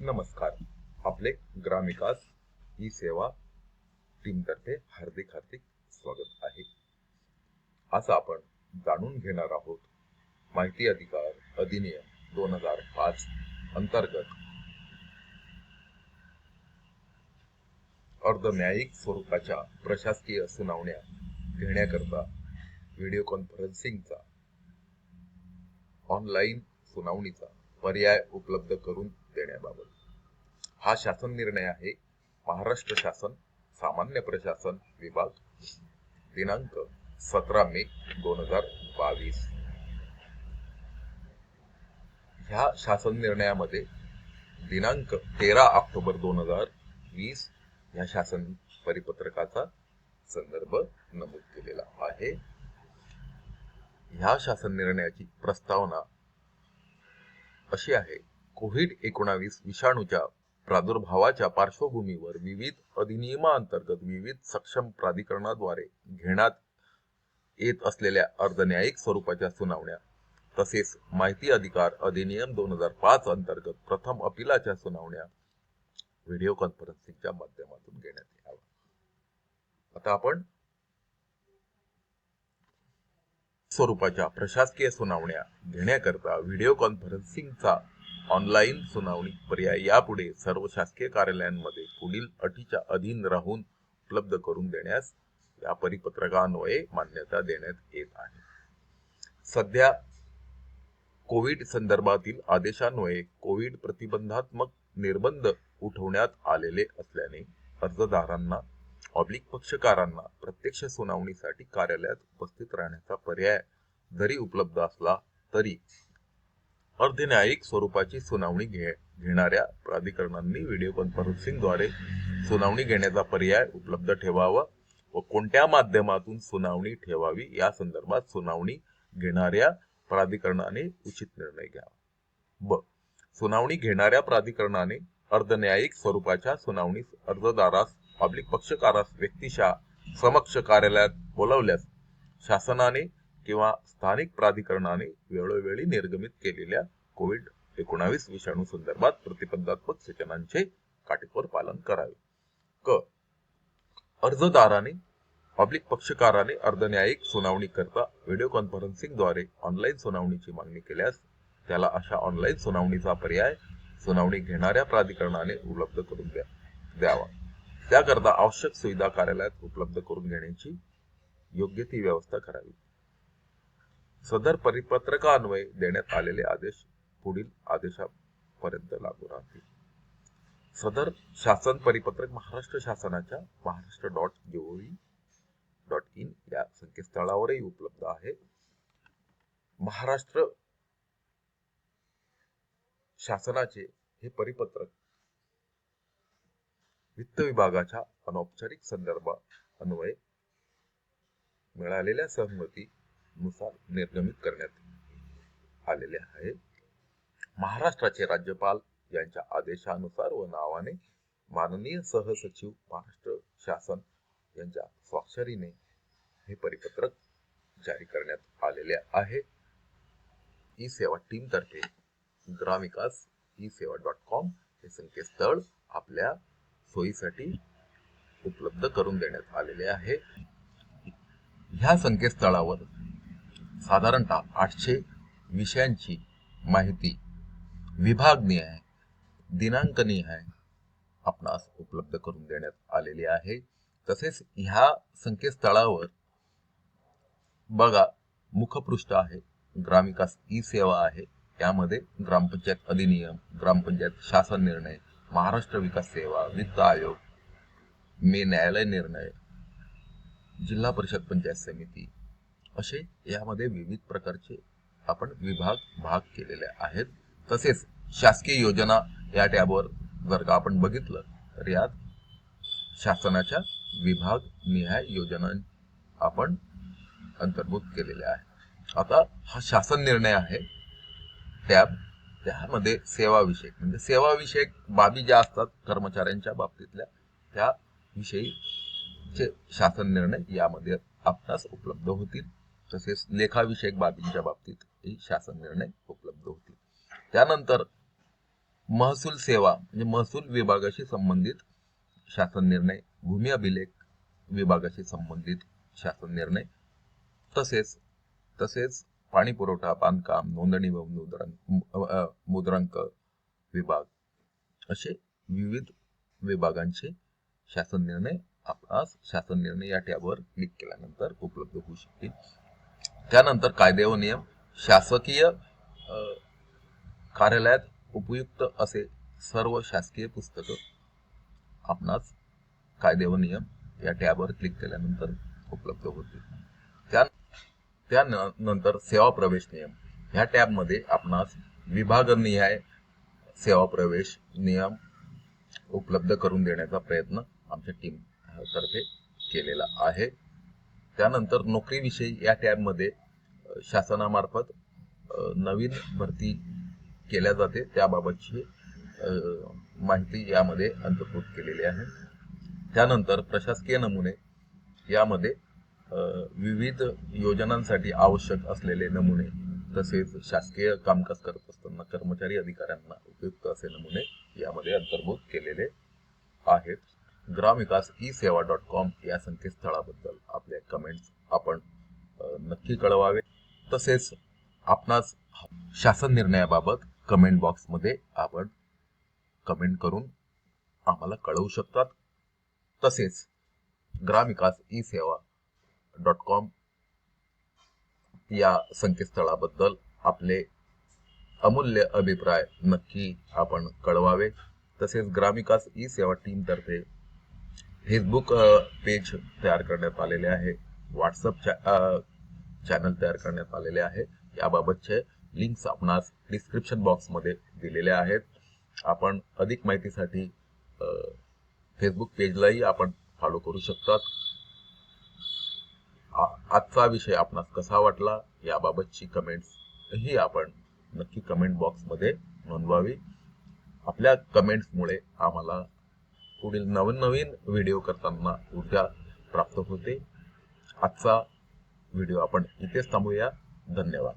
नमस्कार. आपले ग्रामविकास ही सेवा टीमतर्फे हार्दिक हार्दिक स्वागत आहे. आज आपण जाणून घेणार आहोत माहिती अधिकार अधिनियम दोन हजार पाच अंतर्गत अर्ध न्यायिक स्वरूपाच्या प्रशासकीय सुनावण्या घेण्याकरता व्हिडिओ कॉन्फरन्सिंगचा ऑनलाईन सुनावणीचा पर्याय उपलब्ध करून देण्याबाबत. हा शासन निर्णय आहे महाराष्ट्र शासन सामान्य प्रशासन विभाग दिनांक सतरा मे दोन हजार बावीस. ह्या शासन निर्णयामध्ये दिनांक तेरा ऑक्टोबर दोन हजार वीस ह्या शासन परिपत्रकाचा संदर्भ नमूद केलेला आहे. ह्या शासन निर्णयाची प्रस्तावना अशी आहे कोविड एकोणावीस विषाणूच्या प्रादुर्भावाच्या पार्श्वभूमीवर विविध अधिनियमांतर्गत विविध सक्षम प्राधिकरणाद्वारे घेण्यात येत असलेल्या अर्धन्यायिक स्वरूपाच्या सुनावण्या तसेच माहिती अधिकार अधिनियम दोन हजार पाच अंतर्गत प्रथम अपिलाच्या सुनावण्या व्हिडिओ कॉन्फरन्सिंगच्या माध्यमातून घेण्यात याव्या. आता आपण स्वरूपाच्या प्रशासकीय सुनावण्या घेण्याकरता व्हिडिओ कॉन्फरन्सिंगचा ऑनलाईन सुनावणी पर्याय यापुढे सर्व शासकीय कार्यालयांमध्ये पुढील अटीच्या अधीन राहून उपलब्ध करून देण्यास या परिपत्रकान्वये मान्यता देण्यात येत आहे. सध्या कोविड संदर्भातील आदेशान्वये कोविड प्रतिबंधात्मक निर्बंध उठवण्यात आलेले असल्याने अर्जदारांना ऑब्लिक पक्षकारांना प्रत्यक्ष सुनावणीसाठी कार्यालयात उपस्थित राहण्याचा पर्याय जरी उपलब्ध असला तरी अर्धन्यायिक स्वरूपाची सुनावणी घे घेणाऱ्या प्राधिकरणांनी व्हिडिओ कॉन्फरन्सिंगद्वारे सुनावणी घेण्याचा पर्याय उपलब्ध ठेवावा व कोणत्या माध्यमातून सुनावणी ठेवावी या संदर्भात सुनावणी घेणाऱ्या प्राधिकरणाने उचित निर्णय घ्यावा ब. सुनावणी घेणाऱ्या प्राधिकरणाने अर्धन्यायिक स्वरूपाच्या सुनावणीस अर्जदारास पब्लिक पक्षकारास व्यक्तिशा समक्ष कार्यालयात बोलावल्यास शासनाने किंवा स्थानिक प्राधिकरणाने वेळोवेळी निर्गमित केलेल्या कोविड एकोणावीस विषाणू संदर्भात प्रतिबंधात्मक सूचनांचे काटेकोर पालन करावे. क. अर्जदाराने पब्लिक पक्षकाराने अर्धन्यायिक सुनावणी करता व्हिडिओ कॉन्फरन्सिंगद्वारे ऑनलाईन सुनावणीची मागणी केल्यास त्याला अशा ऑनलाईन सुनावणीचा पर्याय सुनावणी घेणाऱ्या प्राधिकरणाने उपलब्ध करून द्या द्यावा. त्याकरता आवश्यक सुविधा कार्यालयात उपलब्ध करून घेण्याची योग्य ती व्यवस्था करावी. सदर परिपत्रकान्वये देण्यात आलेले आदेश पुढील आदेशापर्यंत लागू राहतील. सदर शासन परिपत्रक महाराष्ट्र शासनाच्या Maharashtra dot gov dot in या संकेतस्थळावरही उपलब्ध आहे. महाराष्ट्र शासनाचे हे परिपत्रक वित्त विभागाच्या अनौपचारिक संदर्भ अन्वये मिळालेल्या नुसार निर्गमित करण्यात आलेले आहे महाराष्ट्राचे राज्यपाल यांच्या आदेशानुसार व नावाने माननीय सहसचिव महाराष्ट्र शासन यांच्या स्वाक्षरीने हे परिपत्रक जारी करण्यात आलेले आहे. ई सेवा टीमतर्फे ग्रामविकास ई सेवा डॉट कॉम हे संकेतस्थळ आपल्या सोयीसाठी उपलब्ध करून देण्यात आलेले आहे. ह्या संकेतस्थळावर साधारणतः आठशे विषयांची माहिती विभागनिहाय आहे आपणास उपलब्ध करून देण्यात आलेली आहे. तसेच ह्या संकेतस्थळावर बघा मुखपृष्ठ आहे ग्रामविकास ई सेवा आहे यामध्ये ग्रामपंचायत अधिनियम ग्रामपंचायत शासन निर्णय महाराष्ट्र विकास सेवा वित्त आयोग मे न्यायालय निर्णय जिल्हा परिषद पंचायत समिती असे यामध्ये विविध प्रकारचे आपण विभाग भाग केलेले आहेत. तसेच शासकीय योजना या टॅबवर जर का आपण बघितलं तर यात शासनाच्या विभाग निहाय योजना आपण अंतर्भूत केलेल्या आहे आता हा शासन निर्णय आहे. टॅब त्यामध्ये सेवाविषयक म्हणजे सेवाविषयक बाबी ज्या असतात कर्मचाऱ्यांच्या बाबतीतल्या त्या विषयीचे शासन निर्णय यामध्ये आपणास उपलब्ध होतील. तसेच लेखाविषयक बाबींच्या बाबतीत शासन निर्णय उपलब्ध होतील. त्यानंतर महसूल सेवा म्हणजे महसूल विभागाशी संबंधित शासन निर्णय भूमी अभिलेख विभागाशी संबंधित शासन निर्णय तसेच तसेच पाणी पुरवठा बांधकाम नोंदणी व मुद्रांक मुद्रांक विभाग असे विविध विभागांचे शासन निर्णय आपणास शासन निर्णय या टॅबवर क्लिक केल्यानंतर उपलब्ध होऊ शकतील. त्यानंतर कायदे व नियम शासकीय कार्यालयात उपयुक्त असे सर्व शासकीय पुस्तकं आपणास कायदे व नियम या टॅबवर क्लिक केल्यानंतर उपलब्ध होतील. त्या त्यानंतर सेवा प्रवेश नियम. ह्या टॅबमध्ये आपणास विभागनिहाय सेवा प्रवेश नियम उपलब्ध करून देण्याचा प्रयत्न आमच्या टीम तर्फे केलेला आहे. त्यानंतर नोकरीविषयी या टॅबमध्ये शासनामार्फत नवीन भरती केल्या जाते. त्याबाबतची माहिती यामध्ये अंतर्भूत केलेली आहे. त्यानंतर प्रशासकीय नमुने यामध्ये विविध योजनांसाठी आवश्यक असलेले नमुने तसेच शासकीय कामकाज करत असताना कर्मचारी अधिकाऱ्यांना उपयुक्त असे नमुने यामध्ये अंतर्भूत केलेले आहेत. ग्रामविकास ई सेवा डॉट कॉम या संकेतस्थळाबद्दल आपल्या कमेंट्स आपण नक्की कळवावे. तसेच आपणास शासन निर्णयाबाबत कमेंट बॉक्समध्ये आपण कमेंट करून आम्हाला कळवू शकतात. तसेच ग्रामविकास ई सेवा डॉट कॉम या संकेतस्थळाबद्दल आपले अमूल्य अभिप्राय नक्की आपण कळवावे. तसेच ग्रामविकास ई सेवा टीमतर्फे फेसबुक पेज तयार करण्यात आलेले आहे. व्हॉट्सअप चॅ- चॅनल तयार करण्यात आलेले आहे. याबाबतचे लिंक्स आपणास डिस्क्रिप्शन बॉक्समध्ये दिलेले आहेत. आपण अधिक माहितीसाठी फेसबुक पेजलाही आपण फॉलो करू शकतात. आ- आजचा विषय आपणास कसा वाटला याबाबतची कमेंट्स ही आपण नक्की कमेंट बॉक्समध्ये नोंदवावी. आपल्या कमेंट्समुळे आम्हाला पुढील नवीन नवीन व्हिडिओ करताना ऊर्जा प्राप्त होते. आजचा व्हिडिओ आपण इथेच थांबूया. धन्यवाद.